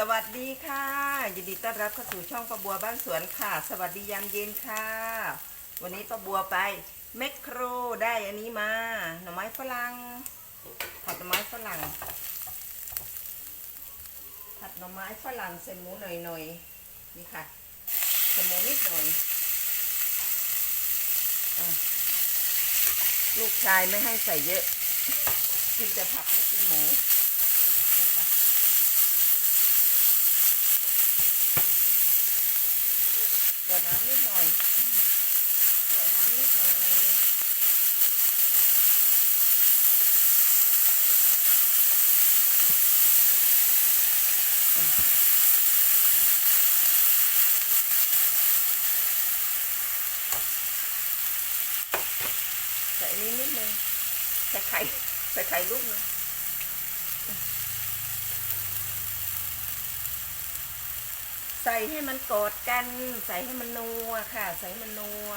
สวัสดีค่ะยินดีต้อนรับเข้าสู่ช่องป้าบัวบ้านสวนค่ะ สวัสดียามเย็นค่ะ วันนี้ป้าบัวไปแมคโครได้อันนี้มาหน่อไม้ฝรั่งผัดหน่อไม้ฝรั่งผัดหน่อไม้ฝรั่งใส่หมูหน่อยๆนี่ค่ะใส่หมูนิดหน่อยอลูกชายไม่ให้ใส่เยอะกินแต่ผักไม่กินหมูนะคะ เดือดน้ำนิดหน่อยเดือดน้ำนิดหน่อยอะใส่อันนี้นิดนึงใส่ไข่ใส่ไข่ลูกนึง ใส่ให้มันกอดกัน ใส่ให้มันนัวค่ะ ใส่ให้มันนัว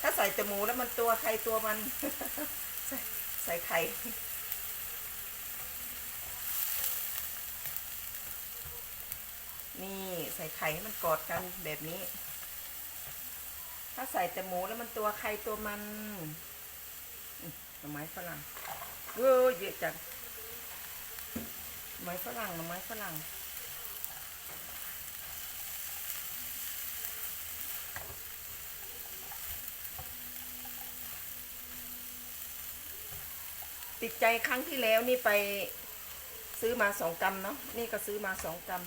ถ้าใส่แต่หมูแล้วมันตัวใครตัวมัน ใส่ใส่ไข่นี่ใส่ไข่ให้มันกอดกันแบบนี้ ถ้าใส่แต่หมูแล้วมันตัวใครตัวมันหน่อไม้ฝรั่งเออเยอะจังหน่อไม้ฝรั่งหน่อไม้ฝรั่ง ติดใจครั้งที่แล้วนี่ไปซื้อมาสองกรัมเนาะนี่ก็ซื้อมาสองกรัม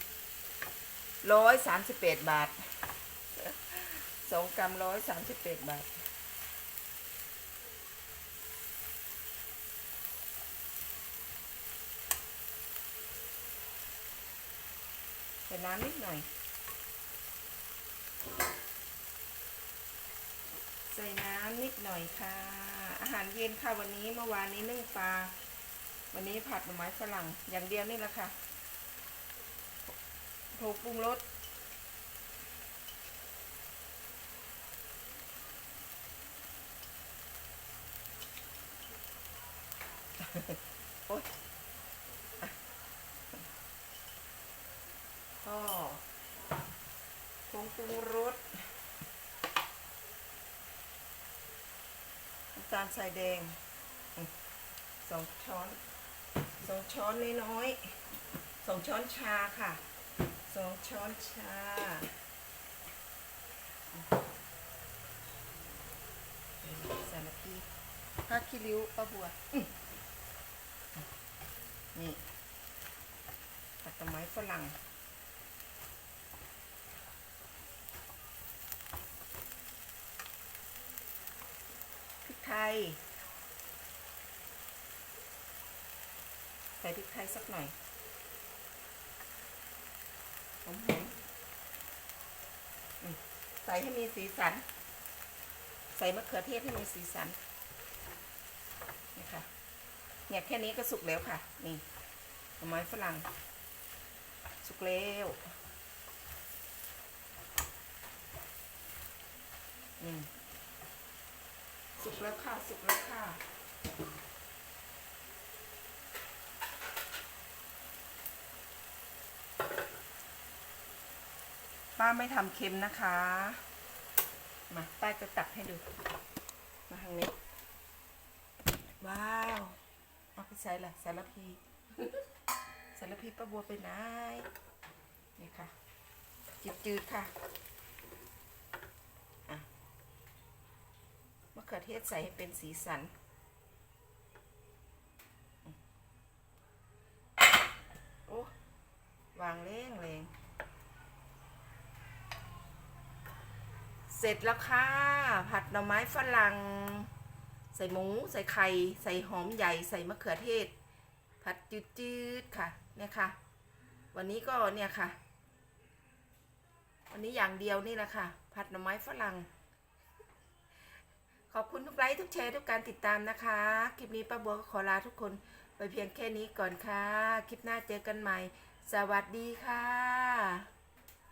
ร้อยสามสิบแปดบาทสองกรัมร้อยสามสิบแปดบาท ใส่น้ำนิดหน่อย ใส่น้ำ นิดหน่อยค่ะ อาหารเย็นค่ะวันนี้เมื่อวานนี้นึ่งปลา วันนี้ผัดหน่อไม้ฝรั่งอย่างเดียวนี่แหละค่ะโถปรุงรสโอ๊ยก็ผงปรุงรสำตาลทรายแดงอืมสองช้อนสองช้อนน้อยๆสองช้อนชาค่ะสองช้อนชาสารพีผ้าขี้ริ้วป้าบัวอื้อนี่ผัดต้นไม้ฝรั่ง พริกไทย ใส่พริกไทยสักหน่อยหอมๆอืมใส่ให้มีสีสัน ใส่มะเขือเทศให้มีสีสันนี่ค่ะเนี่ยแค่นี้ก็สุกแล้วค่ะ นี่หน่อไม้ฝรั่ง สุกแล้วอืม สุกแล้วค่ะ สุกแล้วค่ะ ป้าไม่ทำเค็มนะคะ มาป้าจะตักให้ดู มาทางนี้ ว้าว เอาไปใส่ละสารพีสารพีป้าบัวไปไหนนี่ค่ะจืดๆค่ะะเขือเทศใส่ให้เป็นสีสัน โอ้วางเร่งเลงเสร็จแล้วค่ะ ผัดหน่อไม้ฝรั่ง ใส่หมู ใส่ไข่ ใส่หอมใหญ่ ใส่มะเขือเทศ ผัดจืดๆค่ะ เนี่ยค่ะ วันนี้ก็เนี่ยค่ะ วันนี้อย่างเดียวนี่แหละค่ะ ผัดหน่อไม้ฝรั่ง ขอบคุณทุกไลค์ทุกแชร์ทุกการติดตามนะคะ คลิปนี้ป้าบัวก็ขอลาทุกคนไปเพียงแค่นี้ก่อนค่ะ คลิปหน้าเจอกันใหม่ สวัสดีค่ะ